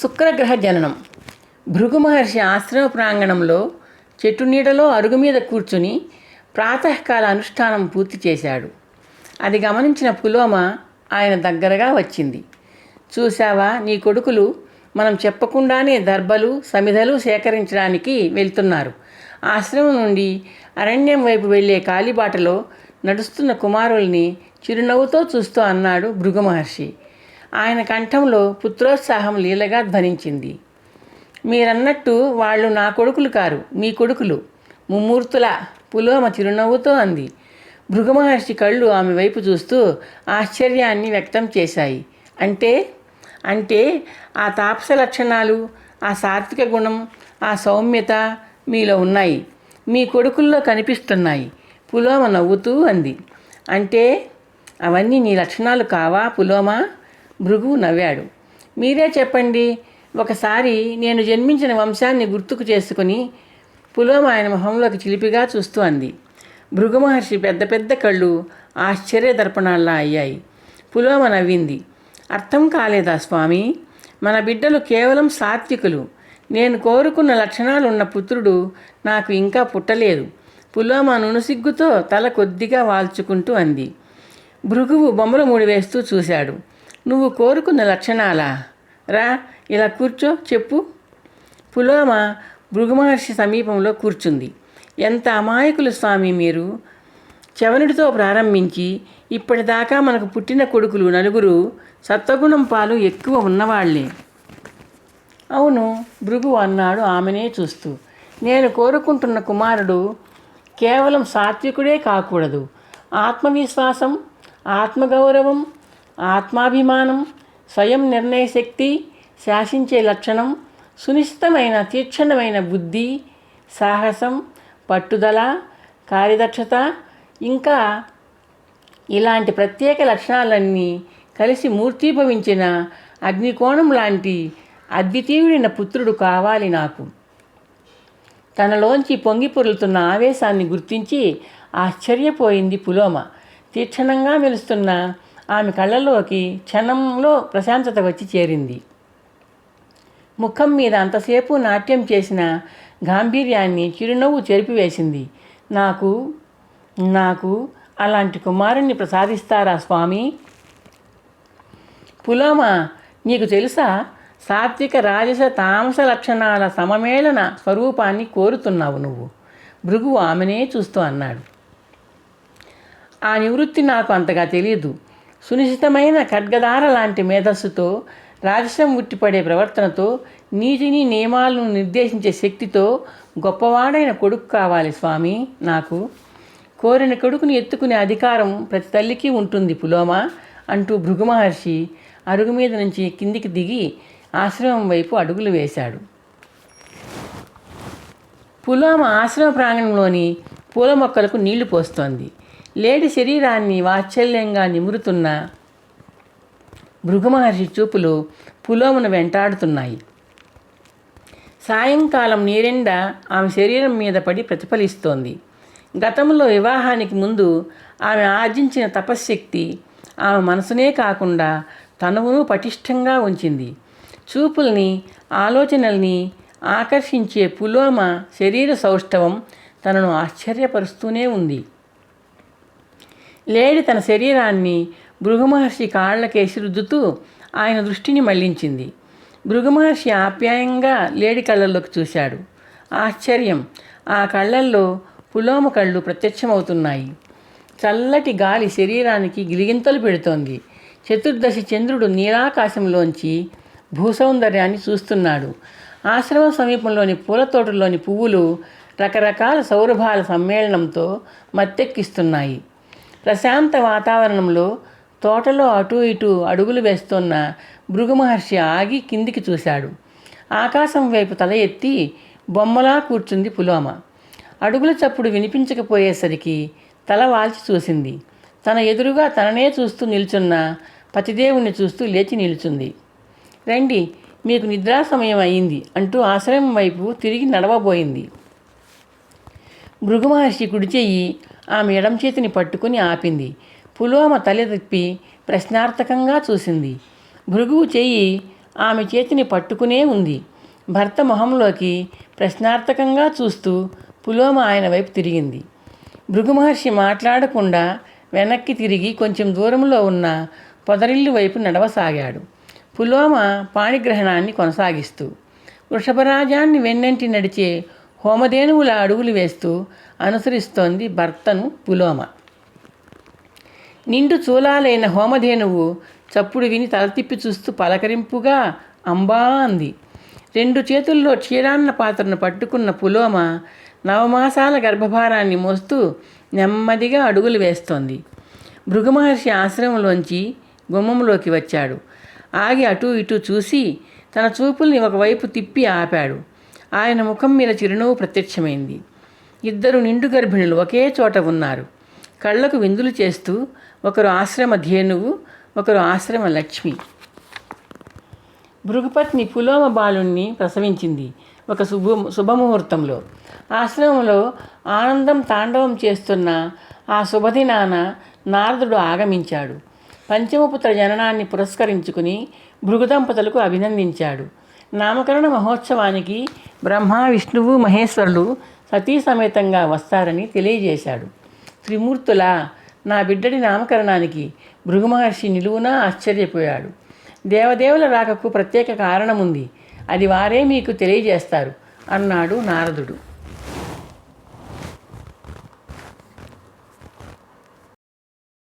శుక్రగ్రహ జననం భృగు మహర్షి ఆశ్రమ ప్రాంగణంలో చెట్టు నీడలో అరుగు మీద కూర్చుని ప్రాతకాల అనుష్ఠానం పూర్తి చేశాడు. అది గమనించిన పులోమ ఆయన దగ్గరగా వచ్చింది. చూశావా నీ కొడుకులు మనం చెప్పకుండానే దర్భలు సమిధలు సేకరించడానికి వెళ్తున్నారు. ఆశ్రమం నుండి అరణ్యం వైపు వెళ్ళే కాలిబాటలో నడుస్తున్న కుమారుల్ని చిరునవ్వుతో చూస్తూ అన్నాడు భృగు మహర్షి ఆయన కంఠంలో పుత్రోత్సాహం లీలగా ధ్వనించింది. మీరన్నట్టు వాళ్ళు నా కొడుకులు కారు మీ కొడుకులు. ముమ్మూర్తుల పులోమ చిరునవ్వుతో అంది. భృగుమహర్షి కళ్ళు ఆమె వైపు చూస్తూ ఆశ్చర్యాన్ని వ్యక్తం చేశాయి. అంటే? అంటే ఆ తాపస లక్షణాలు ఆ సాత్విక గుణం ఆ సౌమ్యత మీలో ఉన్నాయి. మీ కొడుకుల్లో కనిపిస్తున్నాయి. పులోమ నవ్వుతూ అంది. అంటే? అవన్నీ నీ లక్షణాలు కావా పులోమా? భృగువు నవ్వాడు. మీరే చెప్పండి. ఒకసారి నేను జన్మించిన వంశాన్ని గుర్తుకు చేసుకుని పులోమ ఆయన మొహంలోకి చిలిపిగా చూస్తూ అంది. భృగు మహర్షి పెద్ద పెద్ద కళ్ళు ఆశ్చర్య దర్పణాల్లా అయ్యాయి. పులోమ నవ్వింది. అర్థం కాలేదా స్వామి? మన బిడ్డలు కేవలం సాత్వికులు. నేను కోరుకున్న లక్షణాలు ఉన్న పుత్రుడు నాకు ఇంకా పుట్టలేదు. పులోమ నునుసిగ్గుతో తల కొద్దిగా వాల్చుకుంటూ అంది. భృగువు బొమ్మలు ముడివేస్తూ చూశాడు. నువ్వు కోరుకున్న లక్షణాలా? రా ఇలా కూర్చో చెప్పు. పులోమ భృగుమహర్షి సమీపంలో కూర్చుంది. ఎంత అమాయకులు స్వామి మీరు? చవనుడితో ప్రారంభించి ఇప్పటిదాకా మనకు పుట్టిన కొడుకులు నలుగురు సత్వగుణం పాలు ఎక్కువ ఉన్నవాళ్ళే. అవును భృగు అన్నాడు ఆమెనే చూస్తూ. నేను కోరుకుంటున్న కుమారుడు కేవలం సాత్వికుడే కాకూడదు. ఆత్మవిశ్వాసం ఆత్మగౌరవం ఆత్మాభిమానం స్వయం నిర్ణయ శక్తి శాసించే లక్షణం సునిశ్చితమైన తీక్షణమైన బుద్ధి సాహసం పట్టుదల కార్యదక్షత ఇంకా ఇలాంటి ప్రత్యేక లక్షణాలన్నీ కలిసి మూర్తీభవించిన అగ్నికోణం లాంటి అద్వితీయుడైన పుత్రుడు కావాలి నాకు. తనలోంచి పొంగి పొరులుతున్న ఆవేశాన్ని గుర్తించి ఆశ్చర్యపోయింది పులోమ. తీక్షణంగా మెలుస్తున్న ఆమె కళ్ళల్లోకి క్షణంలో ప్రశాంతత వచ్చి చేరింది. ముఖం మీద అంతసేపు నాట్యం చేసిన గాంభీర్యాన్ని చిరునవ్వు చెరిపివేసింది. నాకు నాకు అలాంటి కుమారుణ్ణి ప్రసాదిస్తారా స్వామి? పులోమ నీకు తెలుసా? సాత్విక రాజస తామస లక్షణాల సమమేళన స్వరూపాన్ని కోరుతున్నావు నువ్వు. భృగువు ఆమెనే చూస్తూ అన్నాడు. ఆ నివృత్తి నాకు అంతగా తెలియదు సునిశ్చితమైన ఖడ్గదార లాంటి మేధస్సుతో రాజసం ఉట్టిపడే ప్రవర్తనతో నీతిని నియమాలను నిర్దేశించే శక్తితో గొప్పవాడైన కొడుకు కావాలి స్వామి నాకు. కోరిన కొడుకుని ఎత్తుకునే అధికారం ప్రతి తల్లికి ఉంటుంది పులోమ అంటూ భృగు మహర్షి అరుగు మీద నుంచి కిందికి దిగి ఆశ్రమం వైపు అడుగులు వేశాడు. పులోమ ఆశ్రమ ప్రాంగణంలోని పూల మొక్కలకు నీళ్ళు పోస్తోంది. లేడి శరీరాన్ని వాత్సల్యంగా నిమురుతున్న భృగుమహర్షి చూపులు పులోమును వెంటాడుతున్నాయి. సాయంకాలం నీరెండ ఆమె శరీరం మీద పడి ప్రతిఫలిస్తోంది. గతంలో వివాహానికి ముందు ఆమె ఆర్జించిన తపశ్శక్తి ఆమె మనసునే కాకుండా తనువును పటిష్టంగా ఉంచింది. చూపుల్ని ఆలోచనల్ని ఆకర్షించే పులోమ శరీర సౌష్ఠవం తనను ఆశ్చర్యపరుస్తూనే ఉంది. లేడి తన శరీరాన్ని భృగుమహర్షి కాళ్ళకేసి రుద్దుతూ ఆయన దృష్టిని మళ్ళించింది. భృగుమహర్షి ఆప్యాయంగా లేడి కళ్ళల్లోకి చూశాడు. ఆశ్చర్యం! ఆ కళ్ళల్లో పులోమ కళ్ళు ప్రత్యక్షమవుతున్నాయి. చల్లటి గాలి శరీరానికి గిలిగింతలు పెడుతోంది. చతుర్దశి చంద్రుడు నీరాకాశంలోంచి భూసౌందర్యాన్ని చూస్తున్నాడు. ఆశ్రమ సమీపంలోని పూల తోటలోని పువ్వులు రకరకాల సౌరభాల సమ్మేళనంతో మత్తెక్కిస్తున్నాయి. ప్రశాంత వాతావరణంలో తోటలో అటు ఇటు అడుగులు వేస్తున్న భృగుమహర్షి ఆగి కిందికి చూశాడు. ఆకాశం వైపు తల ఎత్తి బొమ్మలా కూర్చుంది పులోమ. అడుగుల చప్పుడు వినిపించకపోయేసరికి తల వాల్చి చూసింది. తన ఎదురుగా తననే చూస్తూ నిల్చున్న పతిదేవుణ్ణి చూస్తూ లేచి నిల్చుంది. రండి మీకు నిద్రా సమయం అయింది అంటూ ఆశ్రమం వైపు తిరిగి నడవబోయింది. భృగుమహర్షి కుడి చెయ్యి ఆమె ఎడం చేతిని పట్టుకుని ఆపింది. పులోమ తల ప్రశ్నార్థకంగా చూసింది. భృగువు చెయ్యి ఆమె చేతిని పట్టుకునే ఉంది. భర్త మొహంలోకి ప్రశ్నార్థకంగా చూస్తూ పులోమ ఆయన వైపు తిరిగింది. భృగు మహర్షి మాట్లాడకుండా వెనక్కి తిరిగి కొంచెం దూరంలో ఉన్న పొదరిల్లు వైపు నడవసాగాడు. పులోమ పాణిగ్రహణాన్ని కొనసాగిస్తూ వృషభరాజాన్ని వెన్నంటి నడిచే హోమధేనువుల అడుగులు వేస్తూ అనుసరిస్తోంది భర్తను పులోమ. నిండు చూలాలైన హోమధేనువు చప్పుడు విని తల తిప్పి చూస్తూ పలకరింపుగా అంబా అంది. రెండు చేతుల్లో క్షీరాన్న పాత్రను పట్టుకున్న పులోమ నవమాసాల గర్భభారాన్ని మోస్తూ నెమ్మదిగా అడుగులు వేస్తోంది. భృగుమహర్షి ఆశ్రమంలోంచి గుమ్మంలోకి వచ్చాడు. ఆగి అటూ ఇటూ చూసి తన చూపుల్ని ఒకవైపు తిప్పి ఆపాడు. ఆయన ముఖం మీద చిరునవ్వు ప్రత్యక్షమైంది. ఇద్దరు నిండు గర్భిణులు ఒకే చోట ఉన్నారు. కళ్ళకు విందులు చేస్తూ ఒకరు ఆశ్రమ ధేనువు ఒకరు ఆశ్రమ లక్ష్మి. భృగుపత్ని పులోమ బాలుణ్ణి ప్రసవించింది ఒక శుభ శుభముహూర్తంలో. ఆశ్రమంలో ఆనందం తాండవం చేస్తున్న ఆ శుభదినాన నారదుడు ఆగమించాడు. పంచమపుత్ర జననాన్ని పురస్కరించుకుని భృగుదంపతులకు అభినందించాడు. నామకరణ మహోత్సవానికి బ్రహ్మ విష్ణువు మహేశ్వరులు సతీ సమేతంగా వస్తారని తెలియజేశాడు. త్రిమూర్తుల నా బిడ్డడి నామకరణానికి భృగు మహర్షి నిలువునా ఆశ్చర్యపోయాడు. దేవదేవుల రాకకు ప్రత్యేక కారణముంది. అది వారే మీకు తెలియజేస్తారు అన్నాడు నారదుడు.